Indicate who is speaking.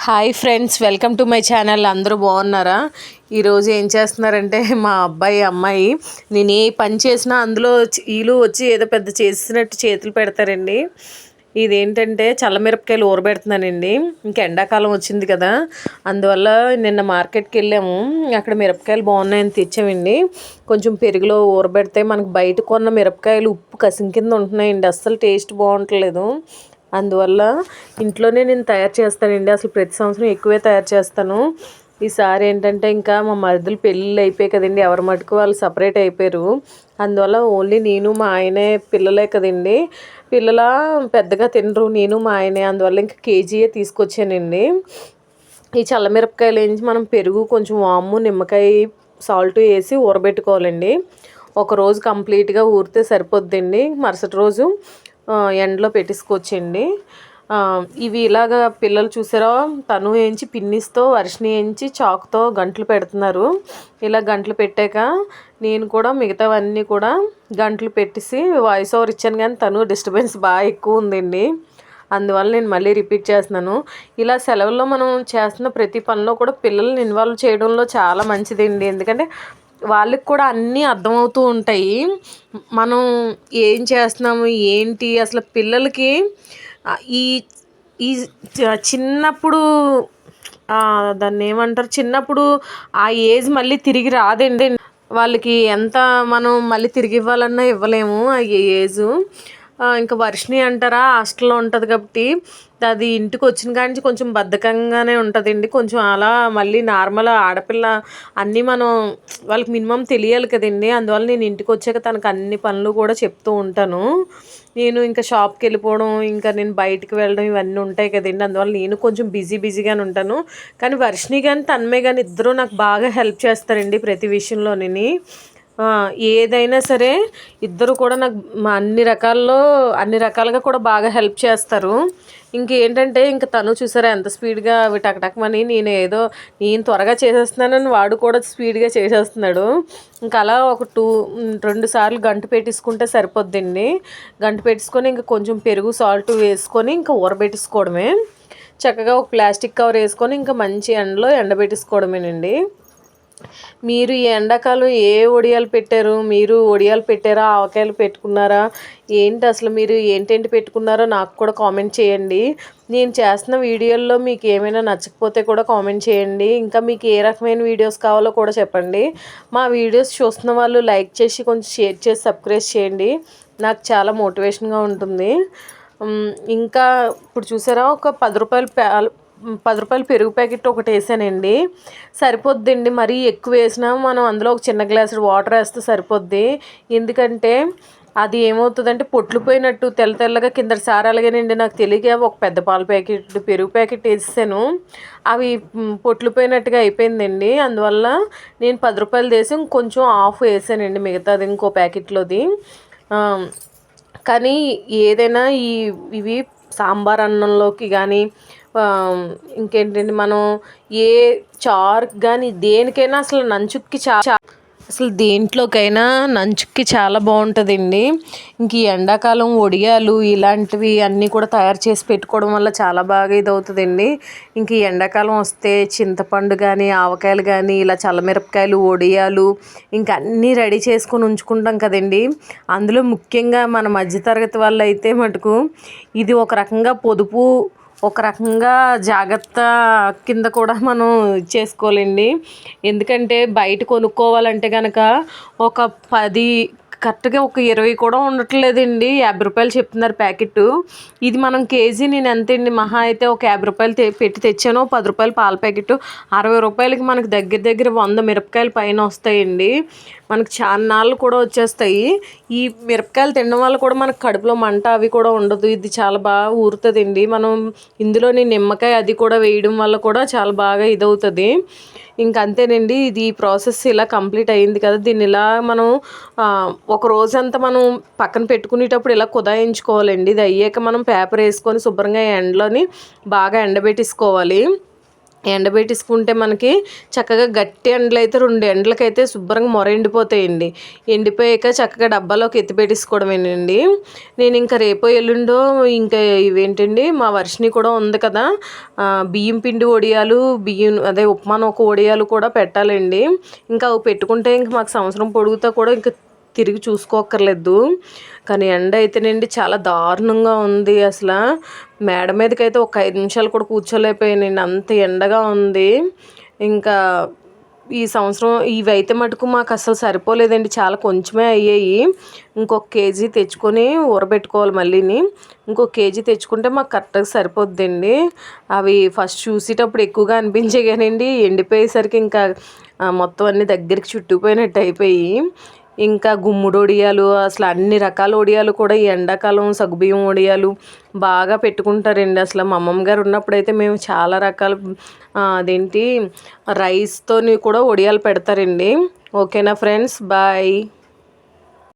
Speaker 1: Hi friends welcome to my channel. అందరూ బాగున్నారా? ఈరోజు ఏం చేస్తున్నారంటే మా అబ్బాయి అమ్మాయి నేను ఏ పని చేసినా అందులో వచ్చి- వచ్చి ఏదో పెద్ద చేసినట్టు చేతులు పెడతారండి. ఇదేంటంటే చల్లమిరపకాయలు ఊరబెడుతున్నానండి. ఇంకా ఎండాకాలం వచ్చింది కదా అందువల్ల నిన్న మార్కెట్కి వెళ్ళాము. అక్కడ మిరపకాయలు బాగున్నాయని తెచ్చామండి. కొంచెం పెరుగులో ఊరబెడితే మనకు బయట కొన్న మిరపకాయలు ఉప్పు కసిం కింద ఉంటున్నాయండి. అస్సలు టేస్ట్ బాగుంటలేదు. అందువల్ల ఇంట్లోనే నేను తయారు చేస్తానండి. అసలు ప్రతి సంవత్సరం ఎక్కువే తయారు చేస్తాను. ఈసారి ఏంటంటే ఇంకా మా మరుదులు పెళ్ళిళ్ళు అయిపోయాయి కదండి. ఎవరి మటుకు వాళ్ళు సపరేట్ అయిపోయారు. అందువల్ల ఓన్లీ నేను మా ఆయనే పిల్లలే కదండి. పిల్లల పెద్దగా తినరు. నేను మా ఆయనే. అందువల్ల ఇంకా కేజీయే తీసుకొచ్చానండి. ఈ చల్లమిరపకాయలు వేయించి మనం పెరుగు కొంచెం వాము నిమ్మకాయ సాల్ట్ వేసి ఊరబెట్టుకోవాలండి. ఒక రోజు కంప్లీట్గా ఊరితే సరిపోద్దండి. మరుసటి రోజు ఎండలో పెట్టేసుకోవచ్చండి. ఇవి ఇలాగా పిల్లలు చూసారా? తను వేయించి పిన్నిస్తో వర్షిని వేయించి చాకుతో గంటలు పెడుతున్నారు. ఇలా గంటలు పెట్టాక నేను కూడా మిగతావన్నీ కూడా గంటలు పెట్టేసి వాయిస్ ఓవర్ ఇచ్చాను కానీ తను డిస్టర్బెన్స్ బాగా ఎక్కువ ఉందండి. అందువల్ల నేను మళ్ళీ రిపీట్ చేస్తున్నాను. ఇలా సెలవుల్లో మనం చేస్తున్న ప్రతి పనిలో కూడా పిల్లల్ని ఇన్వాల్వ్ చేయడంలో చాలా మంచిదండి. ఎందుకంటే వాళ్ళకి కూడా అన్నీ అర్థమవుతూ ఉంటాయి. మనం ఏం చేస్తున్నాము? ఏంటి? అసలు పిల్లలకి ఈ ఈ చిన్నప్పుడు దాన్ని ఏమంటారు? చిన్నప్పుడు ఆ ఏజ్ మళ్ళీ తిరిగి రాదండి. వాళ్ళకి ఎంత మనం మళ్ళీ తిరిగి ఇవ్వాలన్నా ఇవ్వలేము ఆ ఏజ్. ఇంకా వర్షిణి అంటారా? హాస్టల్లో ఉంటుంది కాబట్టి అది ఇంటికి వచ్చిన కాడి నుంచి కొంచెం బద్ధకంగానే ఉంటుందండి. కొంచెం అలా మళ్ళీ నార్మల్ ఆడపిల్ల అన్నీ మనం వాళ్ళకి మినిమం తెలియాలి కదండి. అందువల్ల నేను ఇంటికి వచ్చాక తనకు అన్ని పనులు కూడా చెప్తూ ఉంటాను. నేను ఇంకా షాప్కి వెళ్ళిపోవడం ఇంకా నేను బయటికి వెళ్ళడం ఇవన్నీ ఉంటాయి కదండి. అందువల్ల నేను కొంచెం బిజీ బిజీగానే ఉంటాను. కానీ వర్షిణి కానీ తన్మే కానీ ఇద్దరూ నాకు బాగా హెల్ప్ చేస్తారండి ప్రతి విషయంలోని ఏదైనా సరే ఇద్దరు కూడా నాకు మా అన్ని రకాల్లో అన్ని రకాలుగా కూడా బాగా హెల్ప్ చేస్తారు. ఇంకేంటంటే ఇంక తను చూసారా ఎంత స్పీడ్గా అవి టకటకమని నేను ఏదో నేను త్వరగా చేసేస్తున్నానని వాడు కూడా స్పీడ్గా చేసేస్తున్నాడు. ఇంకా అలా ఒక టూ రెండు సార్లు గంట పెట్టేసుకుంటే సరిపోద్దండి. గంట పెట్టేసుకొని ఇంకా కొంచెం పెరుగు సాల్ట్ వేసుకొని ఇంకా ఊరబెట్టేసుకోవడమే. చక్కగా ఒక ప్లాస్టిక్ కవర్ వేసుకొని ఇంకా మంచి ఎండలో ఎండబెట్టేసుకోవడమేనండి. మీరు ఈ ఎండాకాలం ఏ వడియాలు పెట్టారు? మీరు వడియాలు పెట్టారా? ఆవకాయలు పెట్టుకున్నారా? ఏంటి అసలు మీరు ఏంటేంటి పెట్టుకున్నారో నాకు కూడా కామెంట్ చేయండి. నేను చేస్తున్న వీడియోల్లో మీకు ఏమైనా నచ్చకపోతే కూడా కామెంట్ చేయండి. ఇంకా మీకు ఏ రకమైన వీడియోస్ కావాలో కూడా చెప్పండి. మా వీడియోస్ చూస్తున్న వాళ్ళు లైక్ చేసి కొంచెం షేర్ చేసి సబ్స్క్రైబ్ చేయండి. నాకు చాలా మోటివేషన్గా ఉంటుంది. ఇంకా ఇప్పుడు చూసారా? ఒక పది రూపాయలు పది రూపాయలు పెరుగు ప్యాకెట్ ఒకటి వేసానండి. సరిపోద్దండి. మరీ ఎక్కువ వేసినా మనం అందులో ఒక చిన్న గ్లాసు వాటర్ వేస్తే సరిపోద్ది. ఎందుకంటే అది ఏమవుతుందంటే పొట్లు పోయినట్టు తెల్ల తెల్లగా కింద సార్ అలాగేనండి నాకు తెలియక ఒక పెద్ద పాల ప్యాకెట్ పెరుగు ప్యాకెట్ వేసాను అవి పొట్లు పోయినట్టుగా అయిపోయిందండి. అందువల్ల నేను పది రూపాయలు వేసి ఇంకొంచెం ఆఫ్ వేసానండి మిగతాది ఇంకో ప్యాకెట్లోది. కానీ ఏదైనా ఈ ఇవి సాంబార్ అన్నంలోకి కానీ ఇంకేంటండి మనం ఏ చార్క్ కానీ దేనికైనా అసలు నంచుక్కి చా చా- అసలు దేంట్లోకైనా నంచుక్కి చాలా బాగుంటుందండి ఇంక ఈ ఎండాకాలం వడియాలు ఇలాంటివి అన్నీ కూడా తయారు చేసి పెట్టుకోవడం వల్ల చాలా బాగా ఇది అవుతుందండి ఇంక ఈ ఎండాకాలం వస్తే చింతపండు కానీ ఆవకాయలు కానీ ఇలా చల్లమిరపకాయలు వడియాలు ఇంకా అన్నీ రెడీ చేసుకొని ఉంచుకుంటాం కదండి. అందులో ముఖ్యంగా మన మధ్యతరగతి వాళ్ళు అయితే మటుకు ఇది ఒక రకంగా పొదుపు ఒక రకంగా జాగ్రత్త కింద కూడా మనం చేసుకోవాలండి ఎందుకంటే బయట కొనుక్కోవాలంటే కనుక ఒక పది కరెక్ట్గా ఒక ఇరవై కూడా ఉండట్లేదండి. యాభై రూపాయలు చెప్తున్నారు ప్యాకెట్ ఇది మనం కేజీ నేను ఎంత అండి? మహా అయితే ఒక యాభై రూపాయలు పెట్టి తెచ్చాను. పది రూపాయలు పాల ప్యాకెట్ అరవై రూపాయలకి మనకు దగ్గర దగ్గర వంద మిరపకాయలు పైన వస్తాయండి. మనకి చాలా నాళ్ళు కూడా వచ్చేస్తాయి. ఈ మిరపకాయలు తినడం వల్ల కూడా మనకు కడుపులో మంట అవి కూడా ఉండదు. ఇది చాలా బాగా ఊరుతుందండి. మనం ఇందులోని నిమ్మకాయ అది కూడా వేయడం వల్ల కూడా చాలా బాగా ఇదవుతుంది. ఇంక అంతేనండి ఇది ప్రాసెస్ ఇలా కంప్లీట్ అయ్యింది కదా దీన్ని ఇలా మనం ఒక రోజంతా మనం పక్కన పెట్టుకునేటప్పుడు ఇలా కుదాయించుకోవాలండి. ఇది అయ్యాక మనం పేపర్ వేసుకొని శుభ్రంగా ఎండలోని బాగా ఎండబెట్టేసుకోవాలి. ఎండబెట్టేసుకుంటే మనకి చక్కగా గట్టి ఎండలు అయితే రెండు ఎండలకైతే శుభ్రంగా మొర ఎండిపోతాయండి ఎండిపోయాక చక్కగా డబ్బాలోకి ఎత్తి పెట్టేసుకోవడమేనండి. నేను ఇంకా రేపో ఎల్లుండో ఇంకా ఇవేంటండి మా వర్షిని కూడా ఉంది కదా. బియ్యం పిండి వడియాలు బియ్యం అదే ఉప్మాను ఒక వడియాలు కూడా పెట్టాలండి. ఇంకా అవి పెట్టుకుంటే ఇంక మాకు సంవత్సరం పొడుగుతా కూడా ఇంకా తిరిగి చూసుకోక్కర్లేదు. కానీ ఎండ అయితేనండి చాలా దారుణంగా ఉంది అసలు. మేడ మీదకి అయితే ఒక ఐదు నిమిషాలు కూడా కూర్చోలేకపోయానండి. అంత ఎండగా ఉంది. ఇంకా ఈ సంవత్సరం ఇవి అయితే మటుకు మాకు అసలు సరిపోలేదండి. చాలా కొంచెమే అయ్యాయి. ఇంకొక కేజీ తెచ్చుకొని ఊరబెట్టుకోవాలి మళ్ళీని. ఇంకొక కేజీ తెచ్చుకుంటే మాకు కరెక్ట్గా సరిపోద్దండి. అవి ఫస్ట్ చూసేటప్పుడు ఎక్కువగా అనిపించే కానండి. ఎండిపోయేసరికి ఇంకా మొత్తం అన్ని దగ్గరికి చుట్టుకుపోయినట్టు అయిపోయి. ఇంకా గుమ్ముడు వడియాలు అసలు అన్ని రకాల వడియాలు కూడా ఈ ఎండాకాలం సగ్గుబియ్యం వడియాలు బాగా పెట్టుకుంటారండి. అసలు మా అమ్మమ్మ గారు ఉన్నప్పుడైతే మేము చాలా రకాల అదేంటి రైస్తోని కూడా వడియాలు పెడతారండి. ఓకేనా ఫ్రెండ్స్? బాయ్.